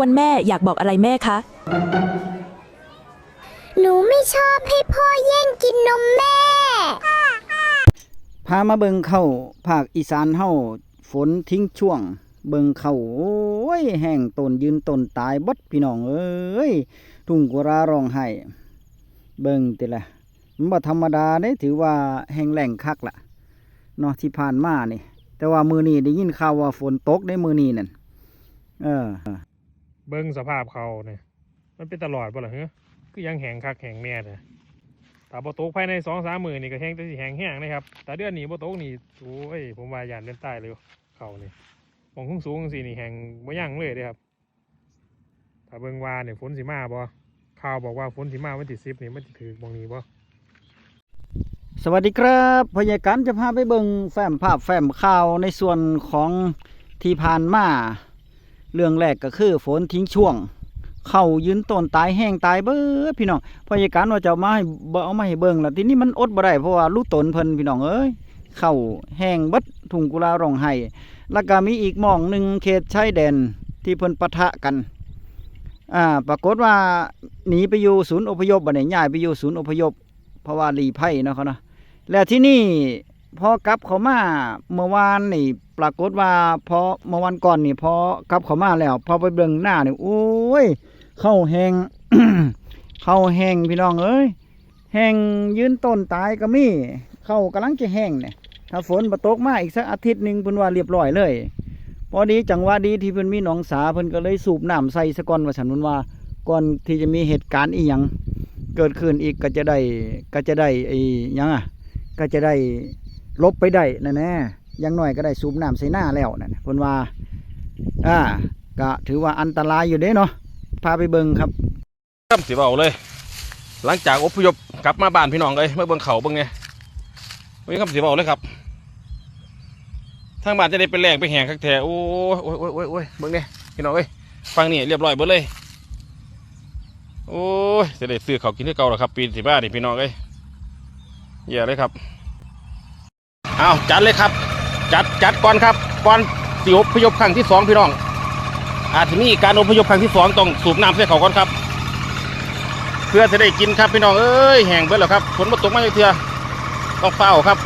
วันแม่อยากบอกอะไรแม่คะ หนูไม่ชอบให้พ่อแย่งกินนมแม่ พามาเบิงเข้าภาคอีสานเฮาฝนทิ้งช่วง เบิงเข้าโอ้ย แห้งต้นยืนต้นตายบดพี่น้องเอ้ย ทุ่งกุราร้องไห้เบิงติละมันบ่ธรรมดาเด้ถือว่าแห้งแล้งคักละเนาะที่ผ่านมานี่ แต่ว่ามือนี้ได้ยินข่าวว่าฝนตกได้มือนี้นั่นเออ เบิ้งสภาพเขาเนี่ยมันเป็นตลอดบ่ล่ะเฮ้คือยังแหงคักแหงแน่เลยถ้าบตกภายในสองสามหมื่นนี่ก็แห้งแต่สิแห้งแห้งนะครับแต่เดือนนี้บตกนี่โอ้ยผมว่ายานเล่นใต้เลยเขานี่มองสูงสูงสินี่แห้งบ่ยั่งเลยเด้ครับถ้าเบิ่งว่าเนี่ยฝนสิมาบ่ข่าวบอกว่าฝนสิมาวันที่สิบนี่มันสิถือมองนี้บ่สวัสดีครับพยาการจะพาไปเบิงแฟ้มภาพแฟ้มข่าวในส่วนของที่ผ่านมา เรื่องแรกก็คือฝนทิ้งช่วง เข้ายืนต้นตายแห้งตายเบ้อพี่น้องพยาการว่าจะมาให้เอามาให้เบิงล้วทีนี้มันอดบ่ได้เพราะว่าลูกตนเพิ่นพี่น้องเอ้ยเข้าแห้งเบัดทุ่งกุลาร้องไห้แล้วก็มีอีกหม่องหนึ่งเขตชายแดนที่เพิ่นปะทะกันอ่าปรากฏว่าหนีไปอยู่ศูนย์อพยพบัดนี้ย้ายไปอยู่ศูนย์อพยพเพราะว่าลีไพ่เนาะเขาเนาะแล้วที่นี่ พอกลับเขามาเมื่อวานนี่ ปรากฏว่าพอเมื่อวันก่อนนี่พอกลับเขามาแล้ว พอไปเบิ่งหน้านี่โอ้ย เข้าแหงเข้าแหงพี่น้องเอ้ยแหงยืนต้นตายก็มีเข้ากำลังจะแห้งเนี่ยถ้าฝนมาตกมาอีกสักอาทิตย์หนึ่งเพิ่นว่าเรียบร้อยเลยพอดีจังหวะดีที่เพิ่นมีหนองสาเพิ่นก็เลยสูบน้ำใส่สะก่อนว่าฉันมันว่าก่อนที่จะมีเหตุการณ์อีหยังเกิดขึ้นอีกก็จะได้ก็จะได้ไอ้ยังอะก็จะได้ ลบไปได้นั่นแน่ยังหน้อยก็ได้สูบน้ำใส่หน้าแล้วนั่นน่ะเพิ่นว่าอ่าก็ถือว่าอันตรายอยู่เด้เนาะพาไปเบิ่งครับครับสิเบาเลย หลังจากอพยพกลับมาบ้านพี่น้องเลยเมื่อเบิ่งเขาเบิ่งเนี่ยไม่มีคำสิเบาเลยครับทางบ้านจะได้เป็นแรงไปแหงคักแท้โอ้ยโอ้ยโอ้ยโอ้ยเบิ่งเนี่ยพี่น้องเอ้ยฟังนี่เรียบร้อยเบิดเลย โอ้ยจะได้ซื้อเขากินที่เก่าแล้วครับ ปีสิบ้านี่พี่น้องเอ้ยเย่เลยครับ เอาจัดเลยครับ จัดจัดก่อนครับก่อนสิอพยพครั้งที่สองพี่น้อง อาจจะมีการอพยพครั้งที่สองต้องสูบน้ำใส่เขาก่อนครับ เพื่อจะได้กินครับพี่น้องเอ้ยแห้งเบิดแล้วครับฝนมาตกมาเทือต้องเฝ้าครับ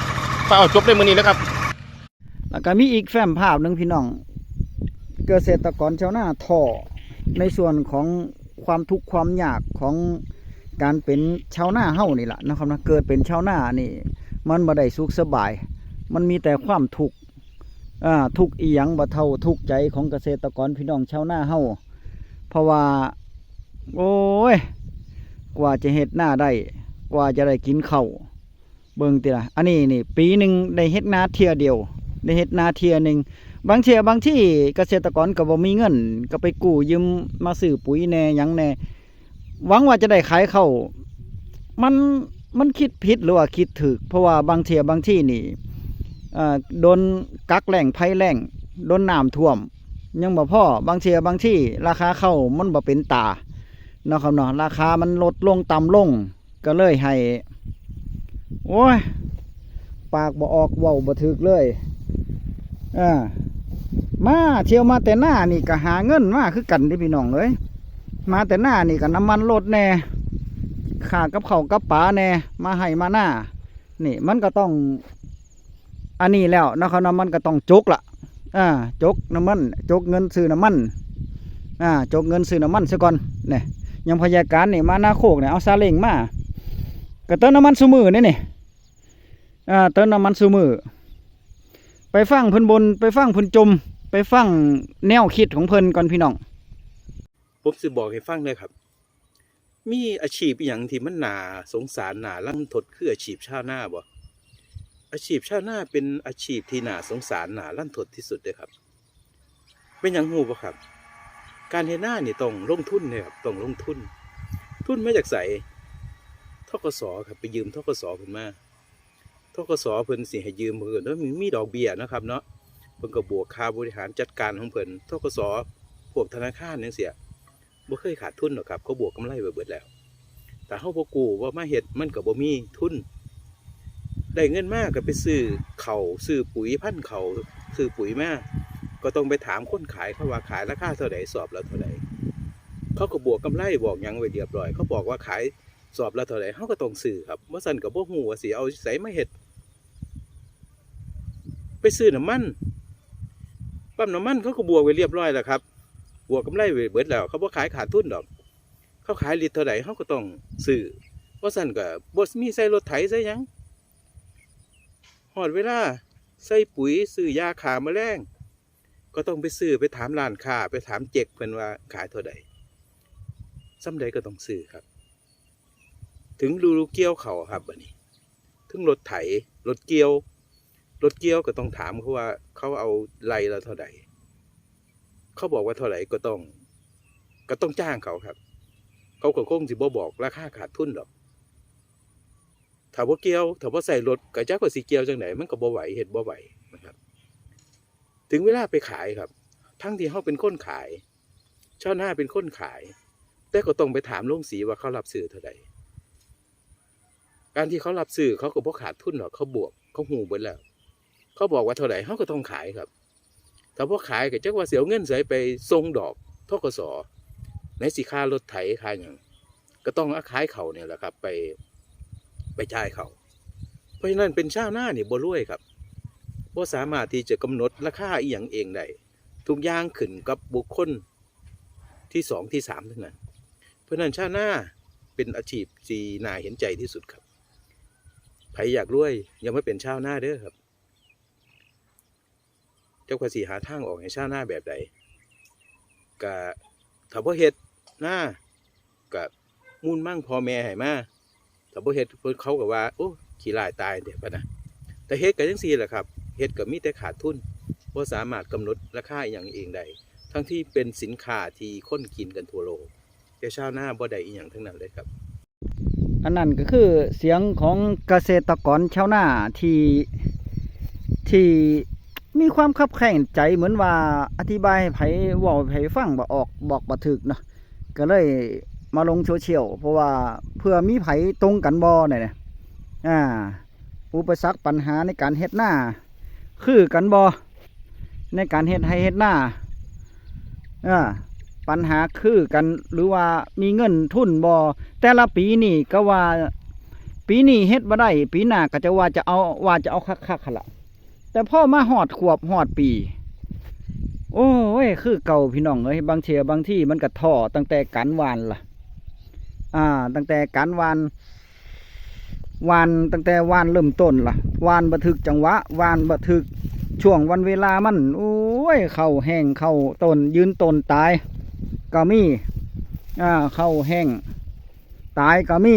เฝ้าจบได้มือนี้แล้วครับ แล้วก็มีอีกแฟ้มภาพหนึ่งพี่น้อง เกษตรกรชาวนาท่อในส่วนของความทุกข์ความยากของการเป็นชาวนาเฮานี่แหละนะครับนะเกิดเป็นชาวนานี่ มันบ่ได้สุขสบาย มันมีแต่ความทุกข์อ่าทุกข์อีหยังบ่เท่าทุกข์ใจของเกษตรกรพี่น้องชาวนาเฮาเพราะว่า โอ้ย กว่าจะเฮ็ดหน้าได้ กว่าจะได้กินข้าวเบิ่งติละอันนี้นี่ ปีหนึ่งได้เฮ็ดนาเทียเดียว ได้เฮ็ดนาเทียหนึ่งบางเทียบางที่เกษตรกรก็บ่มีเงิน ก็ไปกู้ยืมมาซื้อปุ๋ยแน่ยังแน่หวังว่าจะได้ขายข้าวมันมันคิดผิดหรือว่าคิดถูกเพราะว่าบางเทียบางที่นี่ โดนกักแหล่งภัยแหล้งโดนน้ำท่วม ยังบ่พ่อบางเที่ยบางที่ ราคาเข้ามันบ่เป็นตาเนาะครับเนาะราคามันลดลงต่ำลง ก็เลยให้ โอ้ย ปากบ่ออกเว้าบ่ถึกเลยอ่ามาเที่ยวมาแต่หน้านี่ก็หาเงินมาคือกันเด้พี่น้องเอ้ยมาแต่หน้านี่ก็น้ำมันลดแน่ค่ากับเขากับป๋าแน่มาให้มาหน้า นี่มันก็ต้อง อันนี้แล้วนะครับนาะมันก็ต้องจกละอ่าจกน้ำมันจกเงินซื้อน้ำมันอ่าจกเงินซื้อน้ำมันซะก่อนเนี่ยยังพยาการนี่มาหน้าโคกเนี่ยเอาซาเล้งมาก็เติมน้ำมันสูมือนี่นี่อ่าเติมน้ำมันสูมือไปฟังเพิ่นบน ไปฟังเพิ่นจม ไปฟังแนวคิดของเพิ่นก่อนพี่น้องผมสิบอกให้ฟังเลยครับ มีอาชีพอย่างที่มันหนาสงสารหนาลังทดคืออาชีพชาวนาบ่ อาชีพชาวนาเป็นอาชีพที่น่าสงสารหนาลั่นทดที่สุดเลยครับ เป็นอย่างหูบ่ครับ การเฮ็ดนานี่ต้องลงทุนเนี่ยครับต้องลงทุน ทุนมาจากไสทกสครับไปยืมทกสเพิ่นมาทกสเพิ่นสิให้ยืมเพิ่นแล้วมีมีดอกเบี้ยนะครับเนาะเพิ่นก็บวกค่าบริหารจัดการของเพิ่นทกสพวกธนาคารจังซี่บ่เคยขาดทุนหรอกครับเขาบวกกำไรไปเบิดแล้ว แต่เฮาบ่กู้ว่ามาเฮ็ดมันก็บ่มีทุน ได้เงินมากก็ไปซื้อเขาวซื้อปุ๋ยพันธุ์เขาวซื้อปุ๋ยมาก็ต้องไปถามคนขายเขาว่าขายราคาเท่าใดสอบแล้วเท่าใดเขาก็บวกกำไรบอกยังไว้เรียบร้อย เขาบอกว่าขายสอบละเท่าไหร่เขาก็ต้องซื้อครับว่าสันกับพวกหูว่าสิเอาใส่มาเห็ดไปซื้อน้ำมันปั๊มน้ำมันเขาก็บวกไว้เรียบร้อยแล้วครับ บวกกำไรไว้เบิดแล้วเขาบ่ขายขาดทุนดอก เขาขายลิตรเท่าไหร่เขาก็ต้องซื้อว่าสันก็บ่มีใส่รถไถใส่ยัง หอดเวลาใส่ปุ๋ยซื้อยาขาแมลงก็ต้องไปซื้อไปถามร้านค้าไปถามเจกเพิ่นว่าขายเท่าใดซ้ำใดก็ต้องซื้อครับ ถึงรูเกี่ยวเขาครับบัดนี้ ถึงรถไถรถเกี่ยวรถเกี่ยวก็ต้องถามเขาว่าเขาเอาไล่เราเท่าใดเขาบอกว่าเท่าไหร่ก็ต้อง ก็ต้องจ้างเขาครับ เขาก็คงสิบ่บอกราคาขาดทุนดอก ถ้าว่าเกี่ยวถ้าว่าใส่รถก็จักว่าสิเกี่ยวจังไหนมันก็บ่ไหวเฮ็ดบ่ไหวนะครับ ถึงเวลาไปขายครับ ทั้งที่เขาเป็นคนขายชาวนาเป็นคนขาย แต่ก็ต้องไปถามโรงสีว่าเขารับซื้อเท่าใดการที่เขารับซื้อเขาก็บ่ขาดทุนหรอกเขาบวกเขาหูเบิดแล้ว เขาบอกว่าเท่าไหร่เขาก็ต้องขายครับแต่พอขายก็จักว่าเสียเงินใส่ไปทรงดอกทกสในสิค่ารถไถค่าอย่างก็ต้องอาขายเขาเนี่ยแหละครับ ไป ไปจ่ายเขา เพราะฉะนั้นเป็นชาวนาเนี่ยบ่รวยครับบ่สามารถที่จะกำหนดราคาอีหยังเองได้ทุกอย่างขึ้นกับบุคคลที่สองที่สามเท่านั้น เพราะฉะนั้นชาวนาเป็นอาชีพที่น่าเห็นใจที่สุดครับใครอยากรวยยังไม่เป็นชาวนาเด้อครับ เจ้าภาษีหาทางออกให้ชาวนาแบบใดกะถ้าบ่เฮ็ดหน้ากะมูลมั่งพอแม่ให้มา ถ้าบ่เฮ็ดเพิ่นเขาก็ว่าโอ้ขี้ลายตายเด้ปะนะแต่เฮ็ดก็จังซี่แหละครับเฮ็ดก็มีแต่ขาดทุนบ่สามารถกำหนดราคาอย่างเองได้ทั้งที่เป็นสินค้าที่คนกินกันทั่วโลกแต่ชาวนาบ่ได้อีหยังทั้งนั้นเลยครับ อันนั้นก็คือเสียงของเกษตรกรชาวนาที่ที่มีความคับแข่งใจเหมือนว่าอธิบายให้ไผเว้าให้ไผฟังบ่ออกบอกบ่ถึกเนาะก็เลย มาลงโซเชียลเพราะว่าเพื่อมีไผตรงกันบ่เนี่ยอ่าอุปสรรคปัญหาในการเฮ็ดหน้า คือกันบ่ในการเฮ็ดให้เฮ็ดหน้าอ่าปัญหาคือกันหรือว่ามีเงินทุนบ่แต่ละปีนี่ก็ว่าปีนี้เฮ็ดบ่ได้ปีหน้าก็จะว่าจะเอาว่าจะเอาคักๆหั่นล่ะแต่พ่อมาหอดขวบหอดปี โอ้ย คือเก่าพี่น้องเอ้ยบางเทียบางที่มันก็ท่อตั้งแต่การหวานล่ะ อ่า ตั้งแต่การวานวานตั้งแต่วานเริ่มต้นล่ะวานบัทึกจังหวะวานบัทึกช่วงวันเวลามันโอ้ยเข้าแห้งเข้าต้นยืนต้นตายก็มีอ่าเข้าแห้งตายก็มี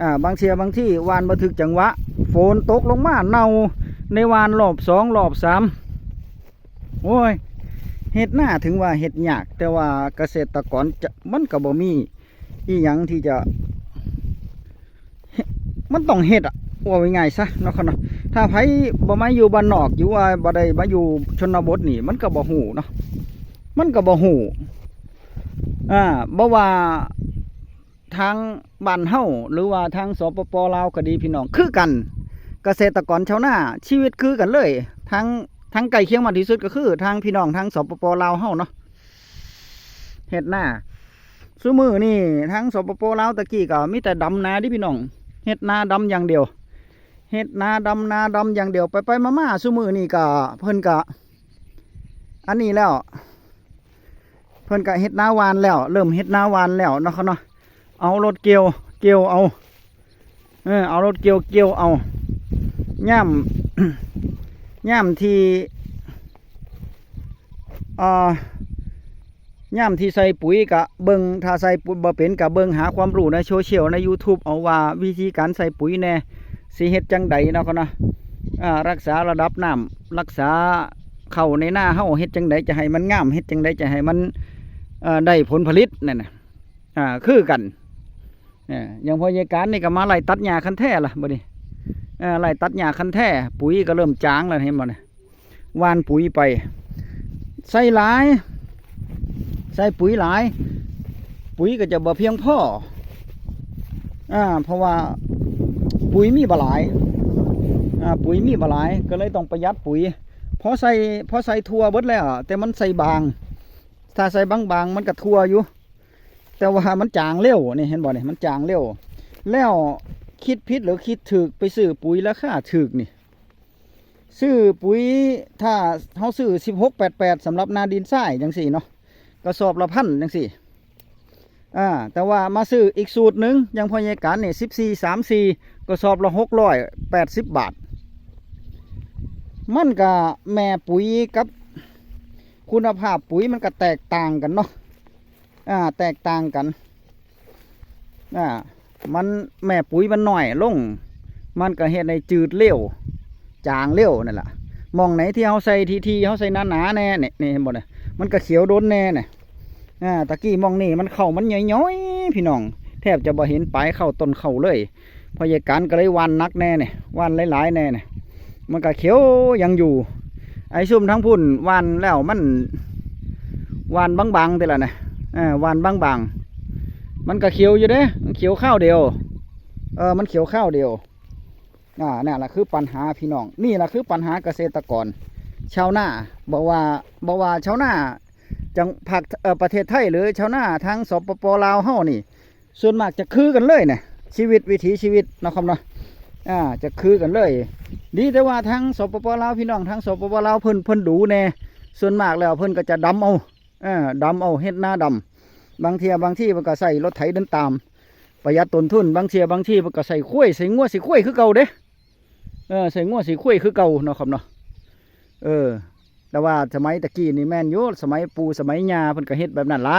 อ่าบางเทียบางที่วานบัทึกจังหวะฝนตกลงมาเน่าในวานรอบสองรอบสามโอ้ยเห็ดหน้าถึงว่าเห็ดยาก แต่ว่าเกษตรกรจะมันก็บ่มี อีหยังที่จะ มันต้องเห็ดอะว่าง่ายซะเนาะครับเนาะถ้าไผบ่มาอยู่บ้านนอกอยู่ว่าบ่ได้มาอยู่ชนบทนี่ มันก็บ่ฮู้เนาะมันก็บ่ฮู้อ่าบ่ว่าทางบ้านเฮาหรือว่าทางสปปลาวก็ดีพี่น้องคือกันเกษตรกรชาวนาชีวิตคือกันเลยทั้งทั้งไก่เคียงมาที่สุดก็คือ ทางพี่น้องทางสปปลาวเฮาเนาะเฮ็ดหน้า ซุมือนี่ทั้งสปปลาวตะกี้ก็มีแต่ดำนาดิพี่น้องเฮ็ดนาดำอย่างเดียวเฮ็ดนาดำนาดำอย่างเดียวไปไปมามาซุมือนี่ก็เพิ่นก็อันนี้แล้ว เพิ่นก็เฮ็ดนาวานแล้ว เริ่มเฮ็ดนาวานแล้วเนาะเขาเนาะเอารถเกี่ยวเกี่ยวเอาเออเอารถเกี่ยวเกี่ยวเอาย่ำย่ำที่อ่า ย่ำที่ใส่ปุ๋ยกะเบิงถ้าใส่ปุ๋ยบ่เป็นกะเบิงหาความรู้ในโซเชียลใน YouTube เอาว่าวิธีการใส่ปุ๋ยแน่สิเฮ็ดจังใดเนาะก็นะอ่ารักษาระดับน้ำรักษาเข้าในหน้าเฮาเฮ็ดจังใดจะให้มันงามเฮ็ดจังใดจะให้มันได้ผลผลิตนั่นนะอ่าคือกันเนี่ยอย่างพอยายการนี่ก็มาไล่ตัดหญ้าคันแท้ล่ะบัดนี้เอ่อไล่ตัดหญ้าคันแท้ปุ๋ยก็เริ่มจางแล้วเห็นบ่เนี่ยวานปุ๋ยไปใส่หลาย ใส่ปุ๋ยหลาย ปุ๋ยก็จะบ่เพียงพออ่าเพราะว่าปุ๋ยมีบ่หลายอ่าปุ๋ยมีบ่หลาย ก็เลยต้องประหยัดปุ๋ยพอใส่พอใส่ทั่วเบิดแล้วแต่มันใส่บาง ถ้าใส่บางๆมันก็ทั่วอยู่ แต่ว่ามันจางเร็วนี่เห็นบ่นี่ยมันจางเร็ว แล้วคิดผิดหรือคิดถึกไปซื้อปุ๋ยราคาถึกนี่ซื้อปุ๋ยถ้าเฮาซื้อ1688สำหรับนาดินทรายจังซี่เนาะ กระสอบละพันจังซี่อ่าแต่ว่ามาซื้ออีกสูตรหนึ่งยังพอยายการเนี่14 34กระสอบละ680บบาท มันก็แม่ปุ๋ยกับคุณภาพปุ๋ยมันก็แตกต่างกันเนาะอ่าแตกต่างกันอ่ามันแม่ปุ๋ยมันหน่อยลง มันก็เฮ็ดให้จืดเร็วจางเร็วนั่นแหละมองไหนที่เขาใส่ทีทีเขาใส่หนาหนาแน่เนี่ยนี่เห็นบ่เนี่ยมันก็เขียวโดนแน่เนี่ย อ่าตะกี้มองนี่มันเข่ามันย้อยๆพี่น้อง แทบจะบ่เห็นปลายเข่าต้นเข่าเลยพอยายการก็เลยวันนักแน่เนี่ยวันหลายๆแน่เนี่ยมันก็เขียวยังอยู่ ไอ้ซุ่มทั้งพุ่นวันแล้วมันวันบางๆแต่ละนะอ่าวันบางๆ มันก็เขียวอยู่เด้มันเขียวข้าวเดียว เออมันเขียวข้าวเดียวอ่านี่แหละคือปัญหาพี่น้อง นี่แหละคือปัญหาเกษตรกร ชาวนาบอกว่าบอกว่าชาวนา จังภาคเออประเทศไทยหรือชาวนาทางสปปลาวเฮานี่ ส่วนมากจะคือกันเลยเนี่ยชีวิตวิถีชีวิตนะครับเนาะอ่าจะคือกันเลย ดีแต่ว่าทางสปปลาวพี่น้องทางสปปลาวเพิ่นเพิ่นดูแน่ส่วนมากแล้วเพิ่นก็จะดำเอาอ่าดำเอาเฮ็ดหน้าดำบางเทียบางที่มันก็ใส่รถไถเดินตาม ประหยัดต้นทุนบางเทียบางที่มันก็ใส่ข้วยใส่งัวสิข้วยคือเก่าเด้เออใส่งัวสีข้วยคือเก่าเนาะครับเนาะเออ แต่ว่าสมัยตะกี้นี่แม่นอยู่สมัยปูสมัยยาเพิ่นก็เฮ็ดแบบนั้นละ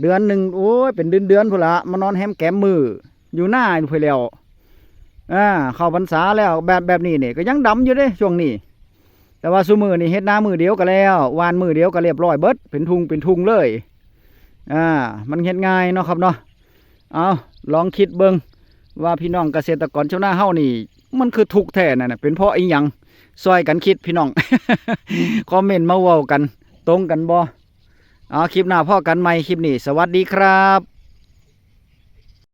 เดือนหนึ่งโอ้ยเป็นเดือนเดือนพุ่นละมานอนแฮมแก้มมืออยู่หน้าอยู่พุ่นแล้วอ่าเข้าพรรษาแล้วแบบแบบนี้นี่ก็ยังดำอยู่เด้ช่วงนี้ แต่ว่าซุมือนี่เฮ็ดหน้ามือเดียวก็แล้ววานมือเดียวก็เรียบร้อยเบิดเป็นทุงเป็นทุงเลยอ่ามันเฮ็ดง่ายเนาะครับเนาะเอาลองคิดเบิงว่าพี่น้องเกษตรกรชาวนาเฮานี่ มันคือทุกแท้นั่นน่ะเป็นเพราะอีหยัง ซอยกันคิดพี่น้อง คอมเมนต์มาเว้ากัน ตรงกันบ่เอาคลิปหน้าพ่อกันใหม่คลิปนี้ สวัสดีครับ